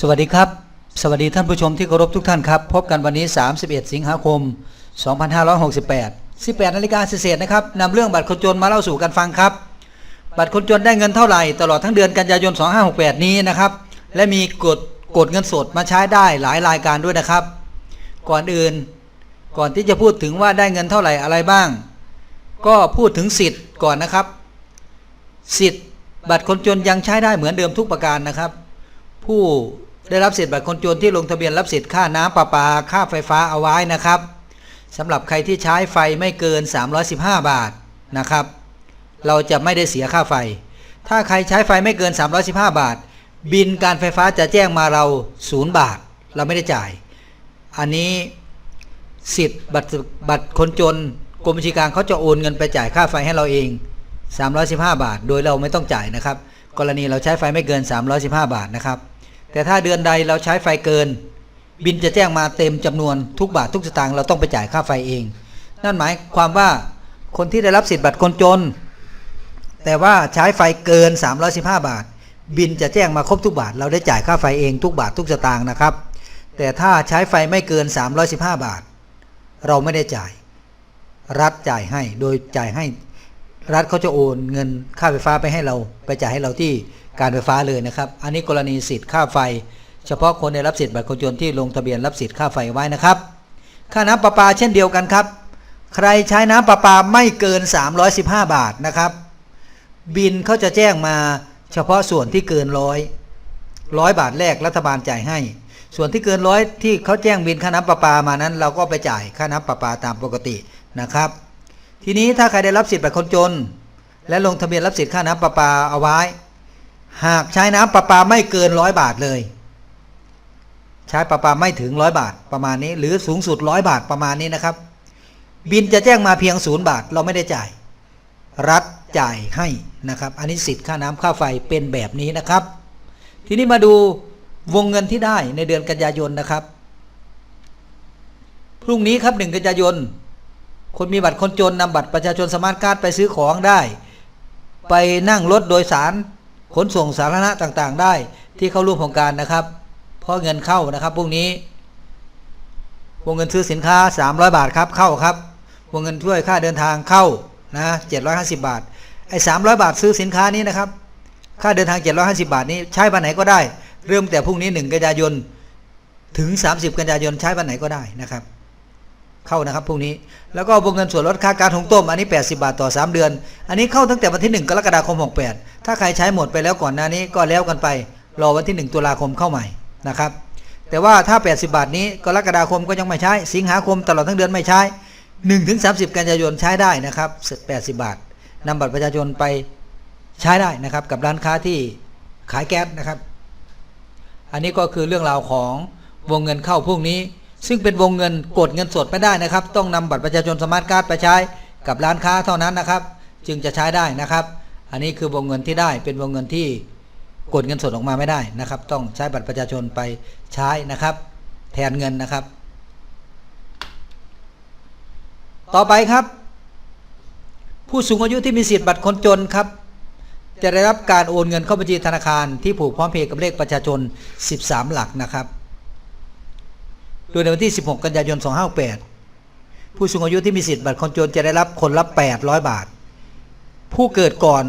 สวัสดีครับ สวัสดีท่านผู้ชมที่เคารพทุกท่านครับ พบกันวันนี้ 31 สิงหาคม 2568 18นาฬิกาเศษนะครับนำเรื่องบัตรคนจนมาเล่าสู่กันฟังครับ บัตรคนจนได้เงินเท่าไหร่ ตลอดทั้งเดือนกันยายน 2568 นี้นะครับ และมีกดกดเงินสดมาใช้ได้หลายรายการด้วยนะครับ ก่อนอื่น ก่อนที่จะพูดถึงว่าได้เงินเท่าไหร่อะไรบ้าง ก็พูดถึงสิทธิ์ก่อนนะครับ สิทธิ์ บัตรคนจนยังใช้ได้เหมือนเดิมทุกประการนะครับ ผู้ได้รับสิทธิ์บัตรคนจนที่ลงทะเบียนรับสิทธิ์ค่าน้ำประปาค่าไฟฟ้าเอาไว้นะครับสำหรับใครที่ใช้ไฟไม่เกิน 315 บาทนะครับ เราจะไม่ได้เสียค่าไฟ ถ้าใครใช้ไฟไม่เกิน 315 บาท บินการไฟฟ้าจะแจ้งมาเรา0บาท เราไม่ได้จ่าย อันนี้สิทธิ์บัตรบัตรคนจนกรมบัญชีกลางเขาจะโอนเงินไปจ่ายค่าไฟให้เราเอง 315 บาท โดยเราไม่ต้องจ่ายนะครับ กรณีเราใช้ไฟไม่เกิน 315 บาทนะครับ แต่ถ้าเดือนใดเราใช้ไฟเกิน บินจะแจ้งมาเต็มจำนวนทุกบาททุกสตางค์เราต้องไปจ่ายค่าไฟเอง นั่นหมายความว่าคนที่ได้รับสิทธิ์บัตรคนจน แต่ว่าใช้ไฟเกิน 315 บาท บินจะแจ้งมาครบทุกบาท เราได้จ่ายค่าไฟเองทุกบาททุกสตางค์นะครับ แต่ถ้าใช้ไฟไม่เกิน 315 บาท เราไม่ได้จ่าย รัฐจ่ายให้โดยจ่ายให้รัฐเขาจะโอนเงินค่าไฟฟ้าไปให้เราไปจ่ายให้เราที่ การไฟฟ้าเลยนะครับ อันนี้กรณีสิทธิ์ค่าไฟ เฉพาะคนได้รับสิทธิ์บัตรคนจนที่ลงทะเบียนรับสิทธิ์ค่าไฟไว้นะครับ ค่าน้ำประปาเช่นเดียวกันครับ ใครใช้น้ำประปาไม่เกิน 315 บาทนะครับ บินเขาจะแจ้งมาเฉพาะส่วนที่เกินร้อยร้อยบาทแรกรัฐบาลจ่ายให้ ส่วนที่เกินร้อยที่เขาแจ้งบินค่าน้ำประปามานั้น เราก็ไปจ่ายค่าน้ำประปาตามปกตินะครับ ทีนี้ถ้าใครได้รับสิทธิ์บัตรคนจน และลงทะเบียนรับสิทธิ์ค่าน้ำประปาเอาไว้ หากใช้น้ำประปาไม่เกินร้อยบาทเลย ใช้ประปาไม่ถึงร้อยบาทประมาณนี้ หรือสูงสุดร้อยบาทประมาณนี้นะครับ บินจะแจ้งมาเพียงศูนย์บาทเราไม่ได้จ่าย รัฐจ่ายให้นะครับ อันนี้สิทธิ์ค่าน้ำค่าไฟเป็นแบบนี้นะครับ ทีนี้มาดูวงเงินที่ได้ในเดือนกันยายนนะครับ พรุ่งนี้ครับหนึ่งกันยายนคนมีบัตรคนจนนำบัตรประชาชนสมาร์ทการ์ดไปซื้อของได้ ไปนั่งรถโดยสาร ขนส่งสาธารณะต่างๆ ได้ที่เข้าร่วมโครงการนะครับเพราะเงินเข้านะครับพรุ่งนี้ วงเงินซื้อสินค้า 300 บาทครับเข้าครับ วงเงินช่วยค่าเดินทางเข้านะ750 บาทไอ้300 บาทซื้อสินค้านี้นะครับ ค่าเดินทาง 750 บาทนี้ใช้วันไหนก็ได้ เริ่มแต่พรุ่งนี้ 1 กันยายนถึง 30 กันยายนใช้วันไหนก็ได้นะครับ เข้านะครับพรุ่งนี้แล้วก็วงเงินส่วนลดค่าการหุงต้มอันนี้ 80 บาทต่อ 3 เดือน อันนี้เข้าตั้งแต่วันที่ 1 กรกฎาคม 68 ถ้าใครใช้หมดไปแล้วก่อนหน้านี้ก็แล้วกันไป รอวันที่ 1 ตุลาคมเข้าใหม่นะครับแต่ว่าถ้า 80 บาทนี้กรกฎาคมก็ยังไม่ใช้ สิงหาคมตลอดทั้งเดือนไม่ใช้1ถึง30 กันยายนใช้ได้นะครับ80 บาทนำบัตรประชาชนไปใช้ได้นะครับกับร้านค้าที่ขายแก๊สนะครับ อันนี้ก็คือเรื่องราวของวงเงินเข้าพวกนี้ ซึ่งเป็นวงเงินกดเงินสดไม่ได้นะครับ ต้องนำบัตรประชาชนสมาร์ทการ์ดไปใช้กับร้านค้าเท่านั้นนะครับ จึงจะใช้ได้นะครับ อันนี้คือวงเงินที่ได้เป็นวงเงินที่กดเงินสดออกมาไม่ได้นะครับ ต้องใช้บัตรประชาชนไปใช้นะครับ แทนเงินนะครับ ต่อไปครับ ผู้สูงอายุที่มีสิทธิ์บัตรคนจนครับจะได้รับการโอนเงินเข้าบัญชีธนาคารที่ผูกพร้อมเพย์กับเลขประชาชน 13 หลักนะครับ โดยในวันที่ 16 กันยายน 2568 ผู้สูงอายุที่มีสิทธิ์บัตรคนจนจะได้รับคนละ800 บาท ผู้เกิดก่อน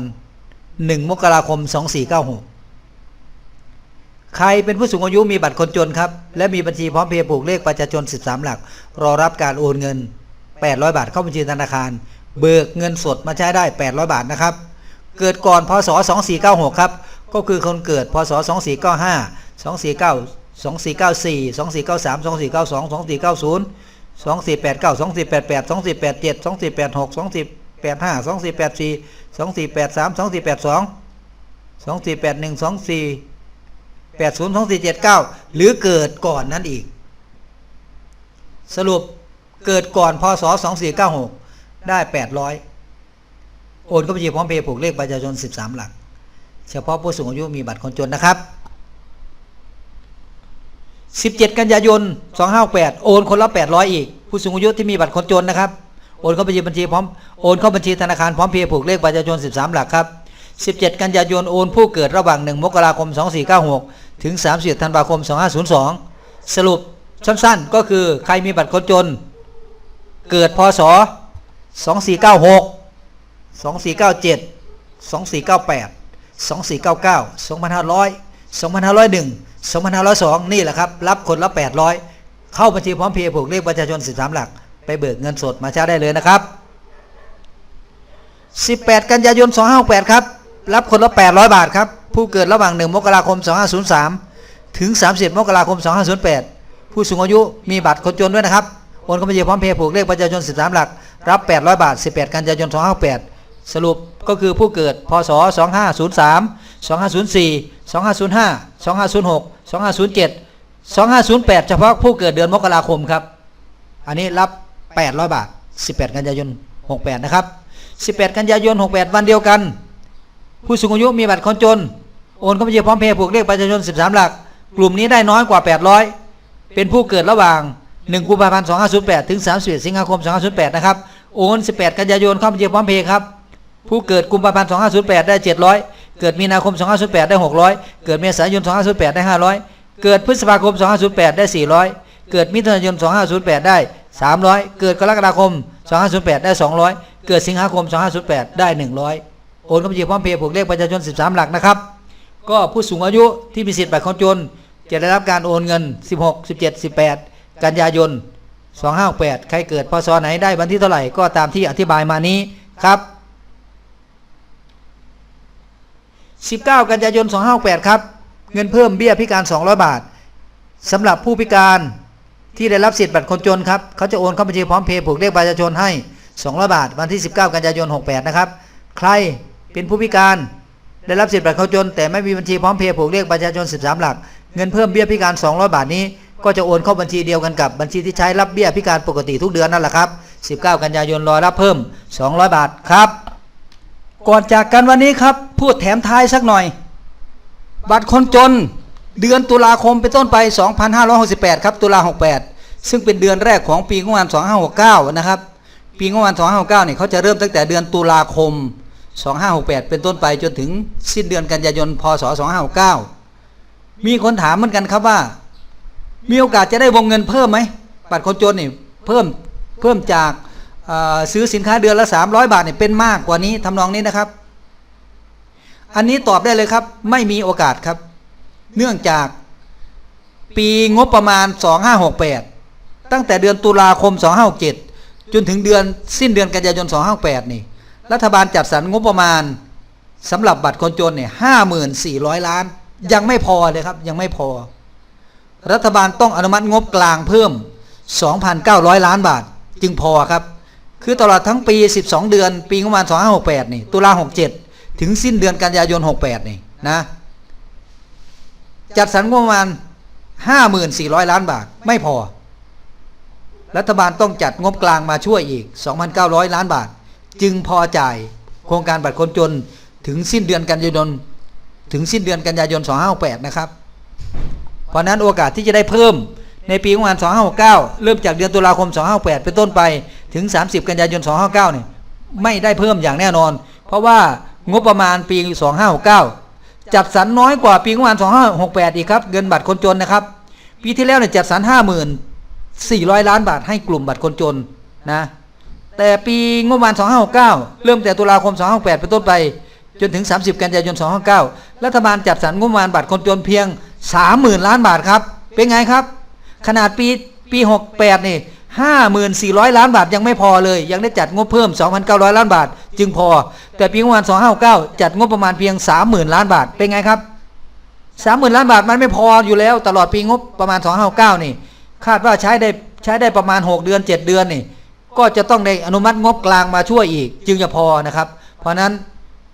1 มกราคม 2496 ใครเป็นผู้สูงอายุมีบัตรคนจนครับ และมีบัญชีพร้อมเพย์ผูกเลขประชาชน 13 หลัก รอรับการโอนเงิน 800 บาทเข้าบัญชีธนาคาร เบิกเงินสดมาใช้ได้ 800 บาทนะครับ เกิดก่อนพศ 2496 ครับ ก็คือคนเกิดพศ 2495 249 2499 2494 2493 2492 2490 2489 2488 2487 2486 2485 2484 2483 2482 2481 2480 2479หรือเกิดก่อนนั้นอีก สรุปเกิดก่อนพศ2496ได้800โอนเข้าบัญชีพร้อมเพย์ผูกเลขประชาชน13หลัก เฉพาะผู้สูงอายุมีบัตรคนจนนะครับ 17 กันยายน 2568 โอนคนละ 800 อีก ผู้สูงอายุที่มีบัตรคนจนนะครับ โอนเข้าบัญชีบัญชีพร้อม โอนเข้าบัญชีธนาคารพร้อมเพียผูกเลขประชาชน 13 หลักครับ 17 กันยายน โอนผู้เกิดระหว่าง 1 มกราคม 2496 ถึง31ธันวาคม 2502 สรุปสั้นๆ ก็คือใครมีบัตรคนจน เกิดพศ 2496 2497 2498 2499 2500 2501 2502 นี่แหละครับ รับคนละ 800 เข้าบัญชีพร้อมเพย์ผูกเลขประชาชน 13 หลัก ไปเบิกเงินสดมาใช้ได้เลยนะครับ 18 กันยายน 2568 ครับ รับคนละ 800 บาทครับ ผู้เกิดระหว่าง 1 มกราคม 2503 ถึง 30 มกราคม 2508 ผู้สูงอายุมีบัตรคนจนด้วยนะครับโอนเข้าบัญชีพร้อมเพย์ผูกเลขประชาชน 13 หลัก รับ 800 บาท 18 กันยายน 2568สรุปก็คือผู้เกิด พศ 2503 2504 2505 2506 2507 2508 เฉพาะผู้เกิดเดือนมกราคมครับ อันนี้รับ 800 บาท 18 กันยายน 68 นะครับ 18 กันยายน 68 วันเดียวกัน ผู้สูงอายุมีบัตรคนจน โอนเข้าบัญชีพร้อมเพย์ผูกเลขประชาชน 13 หลัก กลุ่มนี้ได้น้อยกว่า 800 เป็นผู้เกิดระหว่าง 1 กุมภาพันธ์ 2508 ถึง 31 สิงหาคม 2508 นะครับ โอน 18 กันยายนเข้าบัญชีพร้อมเพย์ครับ ผู้เกิดกุมภาพันธ์ 2508 ได้ 700 เกิดมีนาคม 2508 ได้ 600 เกิดเมษายน 2508 ได้ 500 เกิดพฤษภาคม 2508 ได้ 400 เกิดมิถุนายน 2508 ได้ 300 เกิดกรกฎาคม 2508 ได้ 200 เกิดสิงหาคม 2508 ได้ 100 โอนเข้าบัญชีพร้อมเพย์ผูกเลขประชาชน 13 หลักนะครับ ก็ผู้สูงอายุที่มีสิทธิ์บัตรคนจน จะได้รับการโอนเงิน 16 17 18 กันยายน 2568 ใครเกิดพศไหนได้วันที่เท่าไหร่ก็ตามที่อธิบายมานี้ครับ 19 กันยายน 258 ครับ เงินเพิ่มเบี้ยพิการ 200 บาทสำหรับผู้พิการที่ได้รับสิทธิ์บัตรคนจนครับเขาจะโอนเข้าบัญชีพร้อมเพย์ผูกเลขประชาชนให้ 200 บาท วันที่ 19 กันยายน 68 นะครับ ใครเป็นผู้พิการได้รับสิทธิ์บัตรคนจน แต่ไม่มีบัญชีพร้อมเพย์ผูกเลขประชาชน 13 หลัก เงินเพิ่มเบี้ยพิการ 200 บาทนี้ ก็จะโอนเข้าบัญชีเดียวกันกับบัญชีที่ใช้รับเบี้ยพิการปกติทุกเดือนนั่นแหละครับ 19 กันยายนรอรับเพิ่ม 200 บาทครับ ก่อนจากกันวันนี้ครับพูดแถมท้ายสักหน่อย บัตรคนจนเดือนตุลาคมเป็นต้นไป 2568 ครับ ตุลา 68 ซึ่งเป็นเดือนแรกของปีงบประมาณ 2569 นะครับ ปีงบประมาณ 2569 เนี่ยเขาจะเริ่มตั้งแต่เดือนตุลาคม 2568 เป็นต้นไปจนถึงสิ้นเดือนกันยายน พศ 2569 มีคนถามเหมือนกันครับว่า มีโอกาสจะได้วงเงินเพิ่มไหม บัตรคนจนนี่เพิ่ม เพิ่มจากซื้อสินค้าเดือนละ 300 บาทเนี่ยเป็นมากกว่านี้ทำนองนี้นะครับ อันนี้ตอบได้เลยครับ ไม่มีโอกาสครับ เนื่องจากปีงบประมาณ 2568 ตั้งแต่เดือนตุลาคม 2567 จนถึงเดือนสิ้นเดือนกันยายน 2568 นี่ รัฐบาลจัดสรรงบประมาณสำหรับบัตรคนจนเนี่ย54,000 ล้าน ยังไม่พอเลยครับ ยังไม่พอ รัฐบาลต้องอนุมัติงบกลางเพิ่ม 2,900 ล้านบาท จึงพอครับ คือตลอดทั้งปี 12 เดือน ปีงบประมาณ 2568 นี่ ตุลา67 ถึงสิ้นเดือนกันยายน 68 นี่นะ จัดสรรงบประมาณ 5,400 ล้านบาท ไม่พอ รัฐบาลต้องจัดงบกลางมาช่วยอีก 2,900 ล้านบาท จึงพอจ่ายโครงการบัตรคนจนถึงสิ้นเดือนกันยายน ถึงสิ้นเดือนกันยายน 2568 นะครับ เพราะนั้นโอกาสที่จะได้เพิ่มในปีงบประมาณ2569 เริ่มจากเดือนตุลาคม 2568 เป็นต้นไปถึง 30 กันยายน 2569เนี่ย ไม่ได้เพิ่มอย่างแน่นอน เพราะว่า งบประมาณปี 2569 จัดสรรน้อยกว่าปีงบประมาณ 2568 อีกครับ เงินบัตรคนจนนะครับ ปีที่แล้วเนี่ยจัดสรร 54,000 ล้านบาทให้กลุ่มบัตรคนจนนะ แต่ปีงบประมาณ 2569 เริ่มแต่ตุลาคม 2568 เป็นต้นไป จนถึง 30 กันยายน 2569 รัฐบาลจัดสรรงบประมาณบัตรคนจนเพียง 30,000 ล้านบาทครับ เป็นไงครับ ขนาดปีปี 68 นี่ 5,400 ล้านบาทยังไม่พอเลย ยังได้จัดงบเพิ่ม 2,900 ล้านบาท จึงพอ แต่ปีงบประมาณ259 จัดงบประมาณเพียง 30,000 ล้านบาท เป็นไงครับ 30,000 ล้านบาทมันไม่พออยู่แล้ว ตลอดปีงบประมาณ259นี่ คาดว่าใช้ได้ใช้ได้ประมาณ 6 เดือน 7 เดือนนี่ ก็จะต้องได้อนุมัติงบกลางมาช่วยอีก จึงจะพอนะครับ เพราะนั้น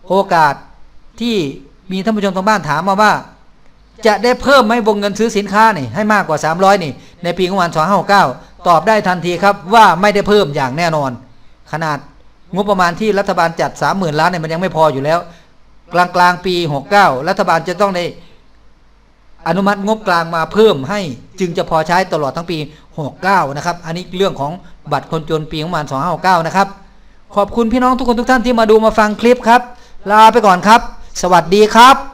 โอกาสที่มีท่านผู้ชมทางบ้านถามมาว่า จะได้เพิ่มไหมวงเงินซื้อสินค้านี่ให้มากกว่า500นี่ในปีงบประมาณ259 ตอบได้ทันทีครับว่าไม่ได้เพิ่มอย่างแน่นอน ขนาดงบประมาณที่รัฐบาลจัด 30,000 ล้านเนี่ยมันยังไม่พออยู่แล้ว กลางกลางปี 69 รัฐบาลจะต้องได้อนุมัติงบกลางมาเพิ่มให้จึงจะพอใช้ตลอดทั้งปี 69 นะครับ อันนี้เรื่องของบัตรคนจนปีประมาณ259 นะครับ ขอบคุณพี่น้องทุกคนทุกท่านที่มาดูมาฟังคลิปครับ ลาไปก่อนครับ สวัสดีครับ